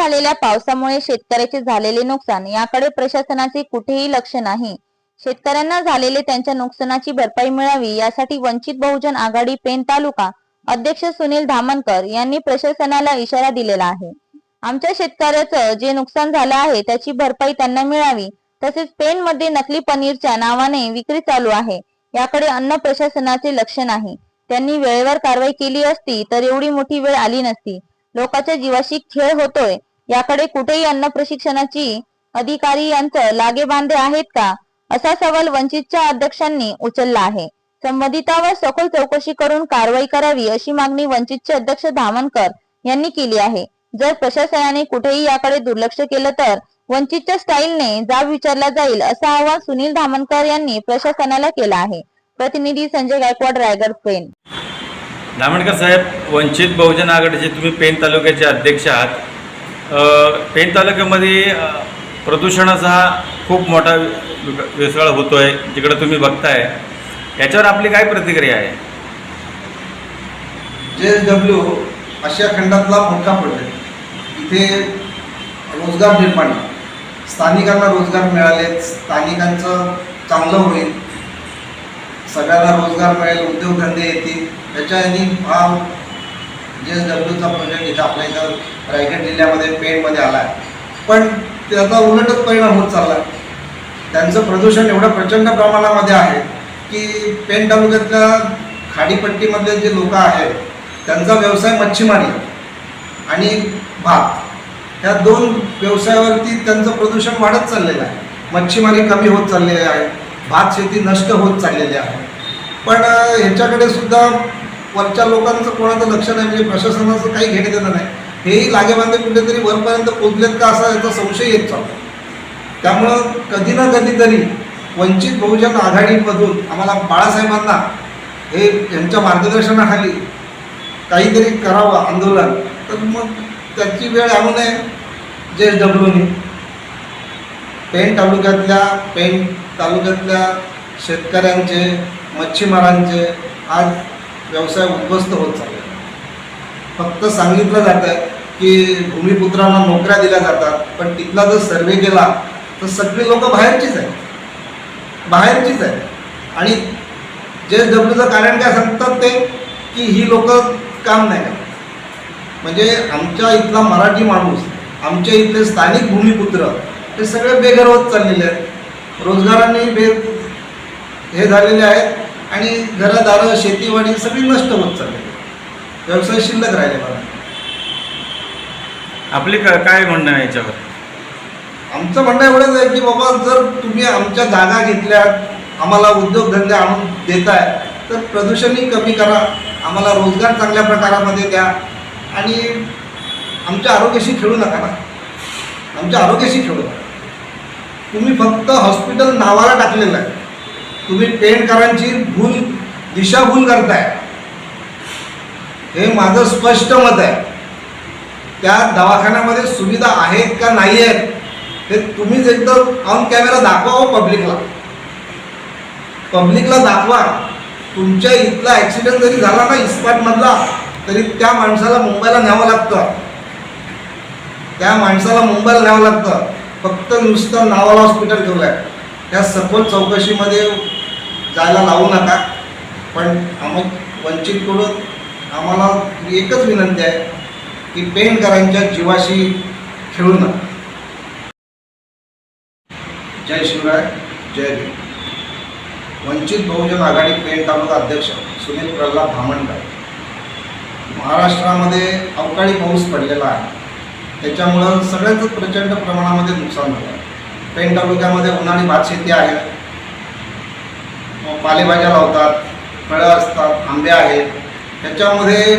झालेल्या पावसामुळे शेतकऱ्याचे झालेले नुकसान याकडे प्रशासनाचे कुठेही लक्ष नाही. शेतकऱ्यांना झालेले त्यांच्या नुकसानाची भरपाई मिळावी यासाठी वंचित बहुजन आघाडी पेन तालुका अध्यक्ष सुनील धामणकर यांनी प्रशासनाला इशारा दिलेला आहे. आमच्या शेतकऱ्याचं जे नुकसान झालं आहे त्याची भरपाई त्यांना मिळावी तसेच पेन मध्ये नकली पनीरच्या नावाने विक्री चालू आहे याकडे अन्न प्रशासनाचे लक्ष नाही. त्यांनी वेळेवर कारवाई केली असती तर एवढी मोठी वेळ आली नसती. लोकांच्या जीवाशी खेळ होतोय याकडे कुठेही अन्न प्रशिक्षणाची अधिकारी यांचं लागे बांधे आहेत का? असा सवाल वंचितच्या अध्यक्षांनी उचलला आहे. संबंधितावर सखोल चौकशी करून कारवाई करावी अशी मागणी वंचितचे अध्यक्ष धामणकर यांनी केली आहे. जर प्रशासनाने कुठेही याकडे दुर्लक्ष केलं तर वंचितच्या स्टाईलने जाब विचारला जाईल असं आवाहन सुनील धामणकर यांनी प्रशासनाला केला आहे. प्रतिनिधी संजय गायकवाड रायगड पेन. धामणकर साहेब वंचित बहुजन आघाडीचे तुम्ही पेन तालुक्याचे अध्यक्ष आहात. पेण तालुक्यामध्ये प्रदूषणाचा हा खूप मोठा वेसळ विसळ होतो आहे जिकडं तुम्ही बघताय. याच्यावर आपली काय प्रतिक्रिया आहे? जे एस डब्ल्यू आशिया खंडातला मोठा प्रोजेक्ट इथे रोजगार निर्माण. स्थानिकांना रोजगार मिळाले स्थानिकांचं चांगलं होईल. सगळ्यांना रोजगार मिळेल उद्योगधंदे येतील. त्याच्यानी हा जे एस डब्ल्यूचा प्रोजेक्ट इथं आपल्या इथं रायगड जिल्ह्यामध्ये पेणमध्ये आला आहे पण त्याचा उलटच परिणाम होत चालला आहे त्यांचं प्रदूषण एवढं प्रचंड प्रमाणामध्ये आहे की पेण तालुक्यातल्या खाडीपट्टीमधले जे लोक आहेत त्यांचा व्यवसाय मच्छीमारी आणि भात ह्या दोन व्यवसायावरती त्यांचं प्रदूषण वाढत चाललेलं आहे. मच्छीमारी कमी होत चाललेली आहे. भात शेती नष्ट होत चाललेली आहे. पण ह्याच्याकडे सुद्धा वरच्या लोकांचं कोणाचं लक्ष नाही म्हणजे प्रशासनाचं काही घेणे देणं नाही. हेही लागेबांधे कुठेतरी वरपर्यंत पोचलेत का असा याचा संशय येत चालतो त्यामुळं कधी ना कधीतरी वंचित बहुजन आघाडीमधून आम्हाला बाळासाहेबांना हे यांच्या मार्गदर्शनाखाली काहीतरी करावं आंदोलन. तर मग त्याची वेळ आणू नये जे एस डब्ल्यूने पेण तालुक्यातल्या पेण तालुक्यातल्या शेतकऱ्यांचे मच्छीमारांचे आज व्यवसाय उद्ध्वस्त होत चालला. फक्त सांगितलं जातं की भूमिपुत्रांना नोकऱ्या दिल्या जातात पण तिथला जर सर्वे केला तर सगळी लोक बाहेरचीच आहेत. बाहेरचीच आहेत. आणि जे डब्ल्यूचं कारण काय सांगतात ते की ही लोक काम नाही करत. म्हणजे आमच्या इथला मराठी माणूस आमच्या इथले स्थानिक भूमिपुत्र हे सगळे बेघर होत चाललेले आहेत. रोजगारांनी बे हे झालेले आहेत. आणि घरदारं शेतीवाडी सगळी नष्ट होत आहेत. व्यवसाय शिल्लक राहिले बघा. आपली का काय म्हणणं आहे याच्यावर? आमचं म्हणणं एवढंच आहे की बाबा जर तुम्ही आमच्या जागा घेतल्या आम्हाला उद्योगधंदे आणून देताय तर प्रदूषणही कमी करा आम्हाला रोजगार चांगल्या प्रकारामध्ये द्या. आणि आमच्या आरोग्याशी खेळू नका ना. आमच्या आरोग्याशी खेळू नका. तुम्ही फक्त हॉस्पिटल नावाला टाकलेलं आहे. तुम्ही पेणकरांची भूल दिशाभूल करताय. हे माझं स्पष्ट मत आहे. त्या दवाखान्यामध्ये सुविधा आहेत का नाही आहेत हे तुम्हीच एकदम ऑन कॅमेरा दाखवा हो पब्लिकला पब्लिकला दाखवा. तुमच्या इथला ॲक्सिडेंट जरी झाला ना इस्पाटमधला तरी त्या माणसाला मुंबईला न्यावं लागतं. त्या माणसाला मुंबईला न्यावं लागतं. फक्त नुसतं नावाला हॉस्पिटल ठेवलं आहे त्या सखोल चौकशीमध्ये जायला लावू नका. पण आम वंचितकडून आम्हाला एकच विनंती आहे की पेनकरांच्या जीवाशी खेळू नका. जय शिवराय जय भीम. वंचित बहुजन आघाडी पेण तालुका अध्यक्ष सुनील प्रल्हाद धामणकर महाराष्ट्रामध्ये अवकाळी पाऊस पडलेला आहे. त्याच्यामुळं सगळ्याच प्रचंड प्रमाणामध्ये नुकसान झालं पेन पेण तालुक्यामध्ये उन्हाळी भात शेती आहे. पालेभाज्या लावतात फळं असतात आंबे आहेत. त्याच्यामध्ये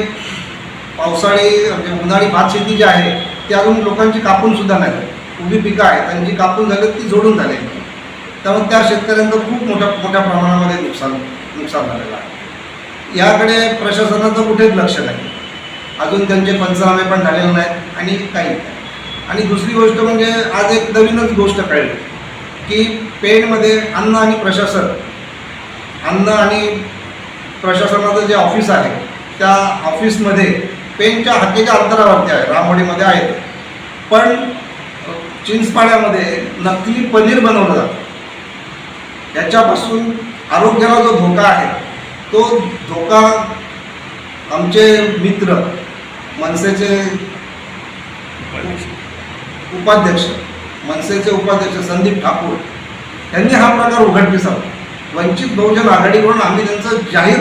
पावसाळी म्हणजे उन्हाळी भात शेती जी आहे ती अजून लोकांची कापूनसुद्धा नाही उभी पिकं आहेत त्यांची कापून झाली ती जोडून झाली. त्यामुळे त्या शेतकऱ्यांचं खूप मोठ्या मोठ्या प्रमाणामध्ये नुकसान नुकसान झालेलं आहे. याकडे प्रशासनाचं कुठेच लक्ष नाही. अजून त्यांचे पंचनामे पण झालेले नाहीत आणि काही नाही. आणि दुसरी गोष्ट म्हणजे आज एक नवीनच गोष्ट कळली की पेणमध्ये अन्न आणि प्रशासन अन्न आणि प्रशासनाचं जे ऑफिस आहे त्या ऑफिसमध्ये पेनच्या हद्दीच्या अंतरावरती आहे रामवाडीमध्ये आहेत पण चिंचपाड्यामध्ये नकली पनीर बनवलं जातं. याच्यापासून आरोग्याला जो धोका आहे तो धोका आमचे मित्र मनसेचे उपाध्यक्ष मनसेचे उपाध्यक्ष संदीप ठाकूर यांनी हा प्रकार उघडकीस आणला. वंचित बहुजन आघाडीकडून आम्ही त्यांचं जाहीर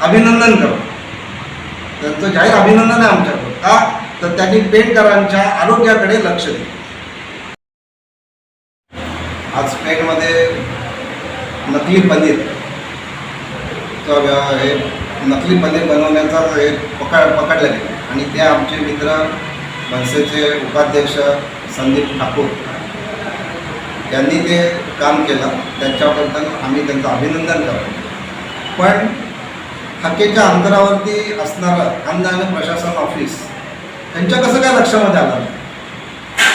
अभिनंदन करतो. त्यांचं जाहीर अभिनंदन आहे आमच्याकडून का? तर त्यांनी पेंटकरांच्या आरोग्याकडे लक्ष दिलं. आज पेंटमध्ये नकली पनीर. तर हे नकली पनीर बनवण्याचा हे पकड पकडलं गेलं आणि ते आमचे मित्र मनसेचे उपाध्यक्ष संदीप ठाकूर. त्यांनी ते काम केलं. त्यांच्याबद्दल आम्ही त्यांचं अभिनंदन करतो. पण हाकेच्या अंतरावरती असणारं अन्न आणि प्रशासन ऑफिस त्यांच्या कसं काय लक्षामध्ये आलं?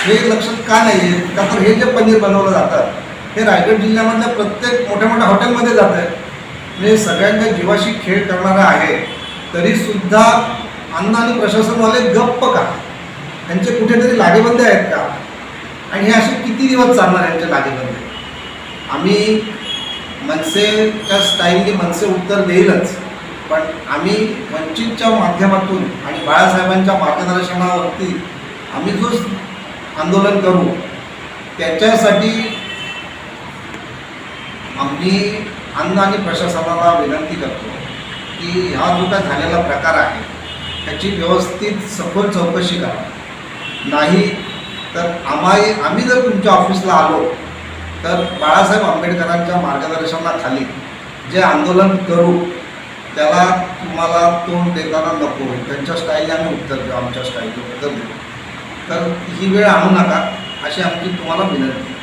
हे लक्षात का नाही आहे का तर हे जे पनीर बनवलं जातं हे रायगड जिल्ह्यामधल्या प्रत्येक मोठ्या मोठ्या हॉटेलमध्ये जात आहे म्हणजे सगळ्यांच्या जीवाशी खेळ करणारा आहे तरीसुद्धा अन्न आणि प्रशासनवाले गप्प का? त्यांचे कुठेतरी लागेबंदे आहेत का? आणि हे असे किती दिवस चालणार यांच्या लागेबंदे आम्ही मनसेच्या स्टाईलने मनसे उत्तर देईलच. पण आम्ही वंचितच्या माध्यमातून आणि बाळासाहेबांच्या मार्गदर्शनावरती आम्ही जो आंदोलन करू त्याच्यासाठी आम्ही अन्न आणि प्रशासनाला विनंती करतो की हा जो काय झालेला प्रकार आहे त्याची व्यवस्थित सखोल चौकशी करा. नाही तर आम्हाही आम्ही जर तुमच्या ऑफिसला आलो तर बाळासाहेब आंबेडकरांच्या मार्गदर्शनाखाली जे आंदोलन करू त्याला तुम्हाला तोंड देताना नको. त्यांच्या स्टाईलने आम्ही उत्तर देऊ आमच्या स्टाईलने उत्तर देऊ तर ही वेळ आणू नका अशी आमची तुम्हाला विनंती.